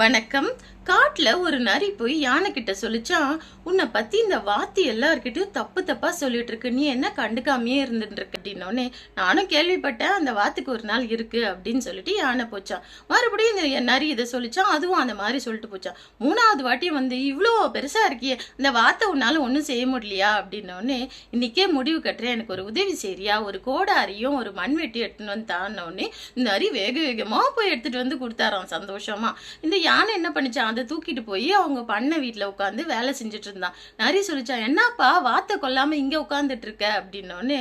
வணக்கம். காட்டில் ஒரு நரி போய் யானை கிட்ட சொல்லிச்சான் உன்னை பத்தி இந்த வாத்தி எல்லார்கிட்டயும் தப்பு தப்பா சொல்லிட்டு இருக்கு நீ என்ன கண்டுக்காமையே இருந்துட்டு இருக்கு அப்படின்னோடனே நானும் கேள்விப்பட்டேன். அந்த வாத்துக்கு ஒரு நாள் இருக்கு. அப்படின்னு சொல்லிட்டு யானை போச்சான் மறுபடியும் இந்த நரி இதை சொல்லிச்சான் அதுவும் அந்த மாதிரி சொல்லிட்டு போச்சான் மூணாவது வாட்டி வந்து இவ்வளோ பெருசா இருக்கியே. இந்த வாத்தை உன்னால ஒன்றும் செய்ய முடியலையா? அப்படின்னோடனே இன்னைக்கே முடிவு கட்டுறேன். எனக்கு ஒரு உதவி சரியா ஒரு கோடாரியும் ஒரு மண்வெட்டி எடுத்துன்னு வந்து தானோடனே இந்த நரி வேக வேகமாக போய் எடுத்துட்டு வந்து கொடுத்தாராம் சந்தோஷமா. இந்த யானை என்ன பண்ணிச்சான் அதை தூக்கிட்டு போய் அவங்க பண்ண வீட்டில் உட்காந்து வேலை செஞ்சுட்டு இருந்தான். நரி சொல்லிச்சான் என்னப்பா வாத்தை கொல்லாமல் இங்கே உட்காந்துட்டு இருக்க? அப்படின்னோடனே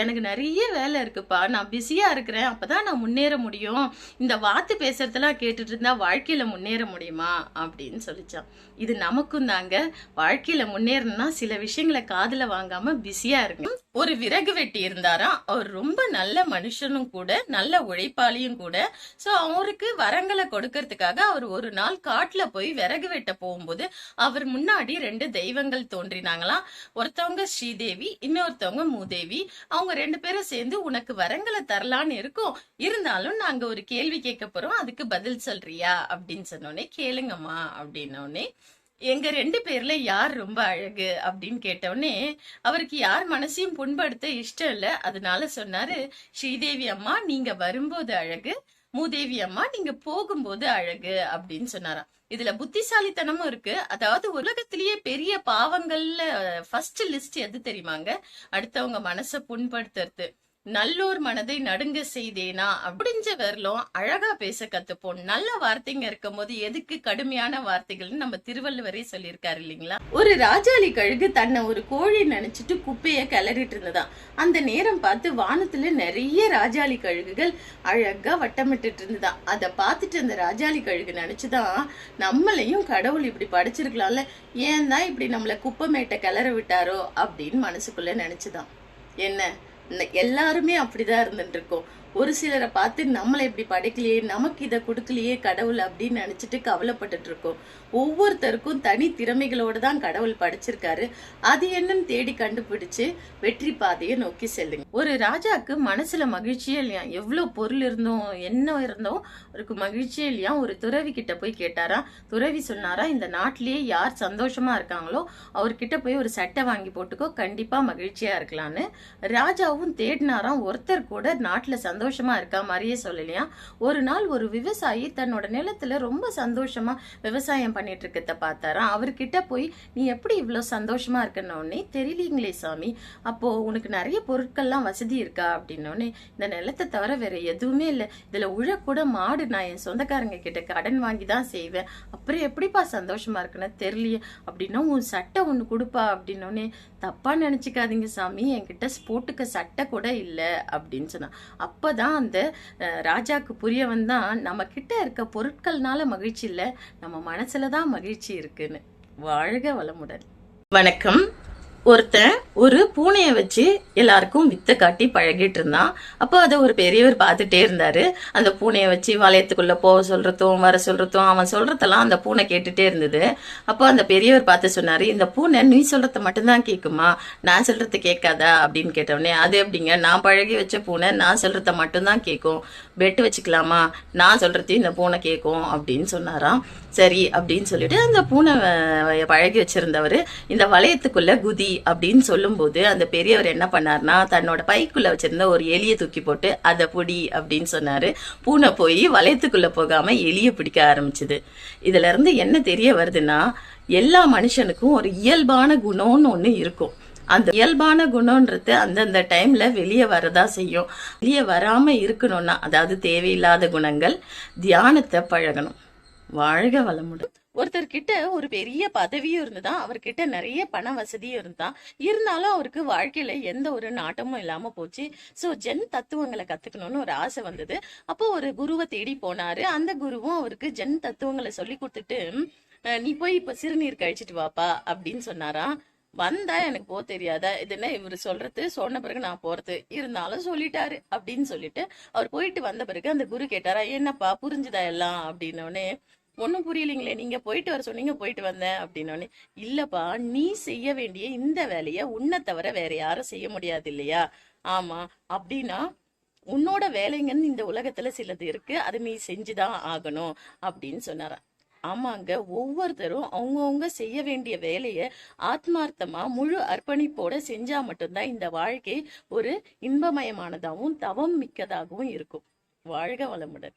எனக்கு நிறைய வேலை இருக்குப்பா. நான் பிஸியாக இருக்கிறேன். அப்பதான் நான் முன்னேற முடியும். இந்த வாத்து பேசுறதெல்லாம் கேட்டுட்டு இருந்தா வாழ்க்கையில் முன்னேற முடியுமா? அப்படின்னு சொல்லிச்சான். இது நமக்கும் தாங்க. வாழ்க்கையில் முன்னேறணும்னா சில விஷயங்களை காதில் வாங்காமல் பிஸியாக இருக்கும் ஒரு விறகு வெட்டி இருந்தாராம் அவர் ரொம்ப நல்ல மனுஷனும் கூட நல்ல உழைப்பாளியும் கூட. ஸோ அவருக்கு வரங்களை கொடுக்கறதுக்காக அவர் ஒரு நாள் காட்டுல போய் விறகு வெட்ட போகும்போது அவர் முன்னாடி ரெண்டு தெய்வங்கள் தோன்றினாங்களாம். ஒருத்தவங்க ஸ்ரீதேவி இன்னொருத்தவங்க மூதேவி. அவங்க ரெண்டு பேரும் சேர்ந்து உனக்கு வரங்களை தரலான்னு இருக்கும். இருந்தாலும் நாங்க ஒரு கேள்வி கேட்க போறோம். அதுக்கு பதில் சொல்றியா? அப்படின்னு சொன்னோடனே கேளுங்கம்மா அப்படின்னோடனே எங்க ரெண்டு பேர்ல யார் ரொம்ப அழகு? அப்படின்னு கேட்டவுடனே அவருக்கு யார் மனசையும் புண்படுத்த இஷ்டம் இல்ல. அதனால சொன்னாரு ஸ்ரீதேவி அம்மா நீங்க வரும்போது அழகு மூதேவி அம்மா நீங்க போகும்போது அழகு அப்படின்னு சொன்னாராம். இதுல புத்திசாலித்தனமும் இருக்கு. அதாவது உலகத்திலேயே பெரிய பாவங்கள்ல ஃபர்ஸ்ட் லிஸ்ட் எது தெரியுமாங்க? அடுத்தவங்க மனசை புண்படுத்துறது. நல்லோர் மனதை நடுங்க செய்தேனா முடிஞ்ச வரலும் அழகா பேச கத்துப்போம். நல்ல வார்த்தைங்க இருக்கும்போது எதுக்கு கடுமையான வார்த்தைகள்னு நம்ம திருவள்ளுவரே சொல்லியிருக்காரு இல்லைங்களா? ஒரு ராஜாளி கழுகு தன்னை ஒரு கோழி நினைச்சிட்டு குப்பைய கிளறிட்டு இருந்ததா அந்த நேரம் பார்த்து வானத்துல நிறைய ராஜாளி கழுகுகள் அழகா வட்டமிட்டு இருந்ததா அதை பார்த்துட்டு அந்த ராஜாளி கழுகு நினைச்சுதான் நம்மளையும் கடவுள் இப்படி படைச்சிருக்கலாம்ல. ஏன் தான் இப்படி நம்மள குப்பமேட்டை கிளற விட்டாரோ அப்படின்னு மனசுக்குள்ள நினைச்சுதான் என்ன? எல்லாருமே அப்படிதான் இருந்துட்டு இருக்கோம். ஒரு சிலரை பார்த்து நம்மளை இப்படி படைக்கலையே நமக்கு இதை கொடுக்கலையே கடவுள் அப்படின்னு நினைச்சிட்டு கவலைப்பட்டுட்டு இருக்கோம். ஒவ்வொருத்தருக்கும் தனி திறமைகளோடு தான் கடவுள் படைச்சிருக்காரு. அது என்னன்னு தேடி கண்டுபிடிச்சு வெற்றி பாதையை நோக்கி செல்லுங்க. ஒரு ராஜாக்கு மனசுல மகிழ்ச்சியே இல்லையா? எவ்வளோ பொருள் இருந்தோம் என்ன இருந்தோம்? அவருக்கு மகிழ்ச்சியே இல்லையா? ஒரு துறவி கிட்ட போய் கேட்டாரா? துறவி சொன்னாரா இந்த நாட்டிலேயே யார் சந்தோஷமா இருக்காங்களோ அவர்கிட்ட போய் ஒரு சட்டை வாங்கி போட்டுக்கோ கண்டிப்பா மகிழ்ச்சியா இருக்கலாம்னு. ராஜாவும் தேடினாராம் ஒருத்தர் கூட நாட்டில் சந்தோஷம் இருக்கா மாதிரியே சொல்லலையா? ஒரு நாள் ஒரு விவசாயி தன்னோட நிலத்துல ரொம்ப சந்தோஷமா விவசாயம் பண்ணிட்டு இருக்கத பார்த்தாராம். அவர்கிட்ட போய் நீ எப்படி இவ்வளோ சந்தோஷமா இருக்கன தெரியலீங்களே சாமி. அப்போ உனக்கு நிறைய பொருட்கள்லாம் வசதி இருக்கா? அப்படின்னோடனே இந்த நிலத்தை தவிர வேற எதுவுமே இல்லை. இதுல உழக்கூட மாடு நான் என் சொந்தக்காரங்க கிட்ட கடன் வாங்கி தான் செய்வேன். அப்புறம் எப்படிப்பா சந்தோஷமா இருக்குன்னு தெரியலையே. அப்படின்னா உன் சட்டை ஒன்று கொடுப்பா. அப்படின்னோடனே தப்பா நினைச்சுக்காதீங்க சாமி. என்கிட்ட ஸ்போர்ட்டுக்கு சட்டை கூட இல்லை. அப்படின்னு சொன்னான். அப்போ தான் அந்த ராஜாக்கு புரிய வந்தான் நம்ம கிட்ட இருக்க பொருட்கள்னால மகிழ்ச்சி இல்ல நம்ம மனசுல தான் மகிழ்ச்சி இருக்குன்னு. வாழ்க வளமுடன். வணக்கம். ஒருத்தன் ஒரு பூனைய வச்சு எல்லாருக்கும் வித்த காட்டி பழகிட்டு இருந்தான். அப்போ அதை ஒரு பெரியவர் பார்த்துட்டே இருந்தாரு. அந்த பூனைய வச்சு வளையத்துக்குள்ள போக சொல்றதும் வர சொல்றதும் அவன் சொல்றதெல்லாம் அந்த பூனை கேட்டுட்டே இருந்தது. அப்போ அந்த பெரியவர் பார்த்து சொன்னாரு இந்த பூனை நீ சொல்றத மட்டும்தான் கேட்குமா நான் சொல்றது கேட்காதா? அப்படின்னு கேட்டவொடனே அது எப்படிங்க? நான் பழகி வச்ச பூனை நான் சொல்றத மட்டும்தான் கேட்கும் பெட்டு வச்சுக்கலாமா? நான் சொல்றதையும் இந்த பூனை கேட்கும் அப்படின்னு சொன்னாராம். சரி அப்படின்னு சொல்லிட்டு அந்த பூனை பழகி வச்சிருந்தவர் இந்த வளையத்துக்குள்ள குதி அப்படின்னு சொல்லும்போது அந்த பெரியவர் என்ன பண்ணாருன்னா தன்னோட பைக்குள்ள வச்சிருந்த ஒரு எலியை தூக்கி போட்டு அதை பொடி அப்படின்னு சொன்னாரு. பூனை போய் வளையத்துக்குள்ள போகாம எலியை பிடிக்க ஆரம்பிச்சுது. இதுல இருந்து என்ன தெரிய வருதுன்னா எல்லா மனுஷனுக்கும் ஒரு இயல்பான குணம்னு ஒண்ணு இருக்கும். அந்த இயல்பான குணம்ன்றது அந்தந்த டைம்ல வெளியே வரதா செய்யும். வெளியே வராம இருக்கணும்னா அதாவது தேவையில்லாத குணங்கள் தியானத்தை பழகணும். வாழ்க வளமுடன். ஒருத்தர் கிட்ட ஒரு பெரிய பதவியும் இருந்ததா? அவர்கிட்ட நிறைய பண வசதியும் இருந்தா இருந்தாலும் அவருக்கு வாழ்க்கையில எந்த ஒரு நாட்டமும் இல்லாம போச்சு. சோ ஜென் தத்துவங்களை கத்துக்கணும்னு ஒரு ஆசை வந்தது. அப்போ ஒரு குருவை தேடி போனாரு. அந்த குருவும் அவருக்கு ஜென் தத்துவங்களை சொல்லி கொடுத்துட்டு நீ போய் இப்ப சிறுநீர் கழிச்சிட்டு வாப்பா அப்படின்னு சொன்னாராம் வந்தா எனக்கு போக தெரியாதா? இது என்ன இவர் சொல்றது? சொன்ன பிறகு நான் போறது. இருந்தாலும் சொல்லிட்டாரு அப்படின்னு சொல்லிட்டு அவர் போயிட்டு வந்த பிறகு அந்த குரு கேட்டாரா என்னப்பா புரிஞ்சுதா எல்லாம்? அப்படின்னோடனே ஒன்றும் புரியலைங்களே நீங்க போயிட்டு வர சொன்னீங்க போயிட்டு வந்தேன் அப்படின்னோடனே இல்லைப்பா நீ செய்ய வேண்டிய இந்த வேலையை உன்னை தவிர வேற யாரும் செய்ய முடியாது இல்லையா? ஆமா அப்படின்னா உன்னோட வேலைங்கன்னு இந்த உலகத்துல சிலது இருக்கு அதை நீ செஞ்சுதான் ஆகணும் அப்படின்னு சொன்னாராம். ஆமாங்க ஒவ்வொருத்தரும் அவங்கவுங்க செய்ய வேண்டிய வேலையை ஆத்மார்த்தமா முழு அர்ப்பணிப்போட செஞ்சா மட்டும்தான் இந்த வாழ்க்கை ஒரு இன்பமயமானதாகவும் தவம் மிக்கதாகவும் இருக்கும். வாழ்க வளமுடன்.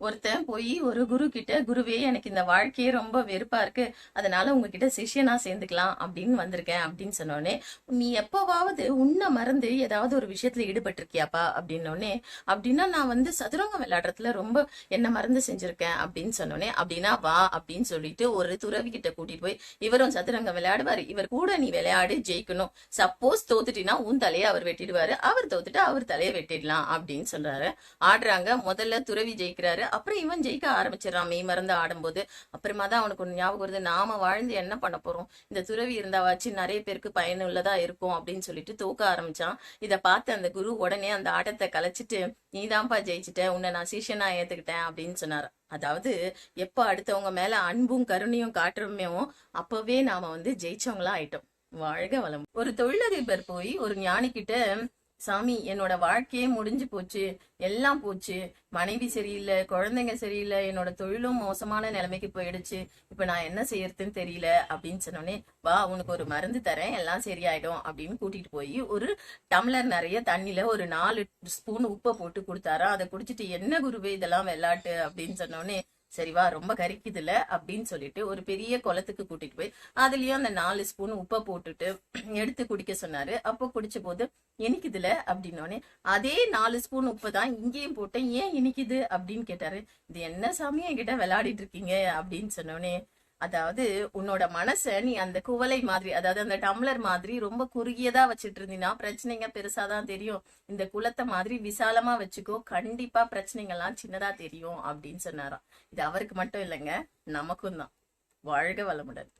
ஒருத்தன் போய் ஒரு குரு கிட்ட குருவே எனக்கு இந்த வாழ்க்கையே ரொம்ப வெறுப்பா இருக்கு. அதனால உங்ககிட்ட சிஷ்யனா சேர்ந்துக்கலாம் அப்படின்னு வந்திருக்கேன் அப்படின்னு சொன்னோடனே நீ எப்பவாவது உன்னை மறந்து ஏதாவது ஒரு விஷயத்துல ஈடுபட்டிருக்கியாப்பா? அப்படின்னோடனே அப்படின்னா நான் வந்து சதுரங்கம் விளையாடுறதுல ரொம்ப என்ன மறந்து செஞ்சிருக்கேன் அப்படின்னு சொன்னோடனே அப்படின்னா வா அப்படின்னு சொல்லிட்டு ஒரு துறவி கிட்ட கூட்டிட்டு போய் இவரும் சதுரங்கம் விளையாடுவாரு. இவர் கூட நீ விளையாடி ஜெயிக்கணும். சப்போஸ் தோத்துட்டினா உன் தலையை அவர் வெட்டிடுவாரு. அவர் தோத்துட்டு அவர் தலையை வெட்டிடலாம் அப்படின்னு சொல்றாரு. ஆடுறாங்க. முதல்ல துறவி ஜெயிக்கிறாரு. அப்புறம் இவன் ஜெயிக்க ஆரம்பிச்சிடறான். மெய் மறந்து ஆடும்போது. அப்புறமா தான் அவனுக்கு ஒன்று ஞாபகம் வருது. நாம வாழ்ந்து என்ன பண்ண போறோம்? இந்த துறவி இருந்தாவாச்சு நிறைய பேருக்கு பயனுள்ளதா இருக்கும் அப்படின்னு சொல்லிட்டு தூக்க ஆரம்பிச்சான். இதை பார்த்து அந்த குரு உடனே அந்த ஆட்டத்தை கலைச்சிட்டு நீதான்ப்பா ஜெயிச்சிட்ட. உன்னை நான் சீஷனா ஏத்துக்கிட்டேன் அப்படின்னு சொன்னார். அதாவது எப்போ அடுத்தவங்க மேல அன்பும் கருணையும் காட்டுறோமோ அப்பவே நாம வந்து ஜெயிச்சவங்களா ஆயிட்டோம். வாழ்க வளம் ஒரு தொழிலதிபர் போய் ஒரு ஞானி கிட்ட சாமி என்னோட வாழ்க்கையே முடிஞ்சு போச்சு. எல்லாம் போச்சு. மனைவி சரியில்லை குழந்தைங்க சரியில்லை என்னோட தொழிலும் மோசமான நிலைமைக்கு போயிடுச்சு. இப்ப நான் என்ன செய்யறதுன்னு தெரியல அப்படின்னு சொன்னோடனே வா உனக்கு ஒரு மருந்து தரேன் எல்லாம் சரியாயிடும் அப்படின்னு கூட்டிட்டு போய் ஒரு டம்ளர் நிறைய தண்ணியில ஒரு நாலு ஸ்பூன் உப்பை போட்டு கொடுத்தாரா. அதை குடிச்சிட்டு என்ன குருவே இதெல்லாம் விளையாட்டு அப்படின்னு சொன்னோடனே சரிவா ரொம்ப கரிக்குதுல அப்படின்னு சொல்லிட்டு ஒரு பெரிய குளத்துக்கு கூட்டிட்டு போய் அதுலயும் அந்த நாலு ஸ்பூன் உப்பை போட்டுட்டு எடுத்து குடிக்க சொன்னாரு. அப்போ குடிச்ச போது இனிக்குதுல அப்படின்னோடனே அதே நாலு ஸ்பூன் உப்பு தான் இங்கேயும் போட்டேன் ஏன் இனிக்குது அப்படின்னு கேட்டாரு. இது என்ன சாமி என்கிட்ட விளையாடிட்டு இருக்கீங்க? அப்படின்னு சொன்னோடனே அதாவது உன்னோட மனச நீ அந்த குவளை மாதிரி அதாவது அந்த டம்ளர் மாதிரி ரொம்ப குறுகியதா வச்சுட்டு இருந்தீங்கன்னா பிரச்சனைங்க பெருசாதான் தெரியும். இந்த குளத்தை மாதிரி விசாலமா வச்சுக்கோ கண்டிப்பா பிரச்சனைகள்லாம் சின்னதா தெரியும் அப்படின்னு சொன்னாராம். இது அவருக்கு மட்டும் இல்லைங்க நமக்கும் தான். வாழ்க வளமுடன்.